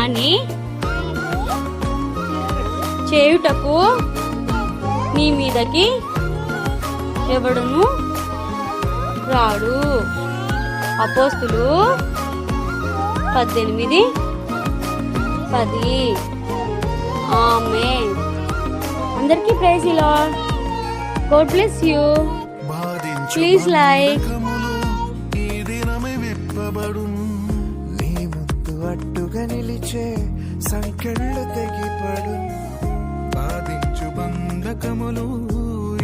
పని చేయుటకు నీ మీదకి ఎవడును రాడు. అపోస్తులు పద్దెనిమిది పది. ఆమె అందరికీ ప్రైజ్ ఇలా God bless you. Please like. ఈ దినమే విప్పబడు అట్టుగా నిలిచే సంకెళ్ళు తెగిపడు బాధించు బంధకములు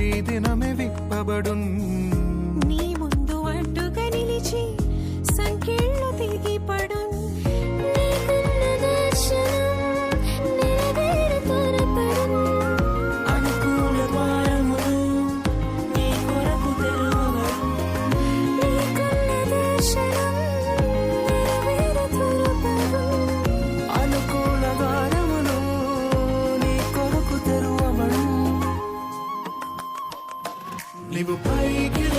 ఈ దినమే విప్పబడు నీ ముందు అడ్డుగా నిలిచి నీవు పైకి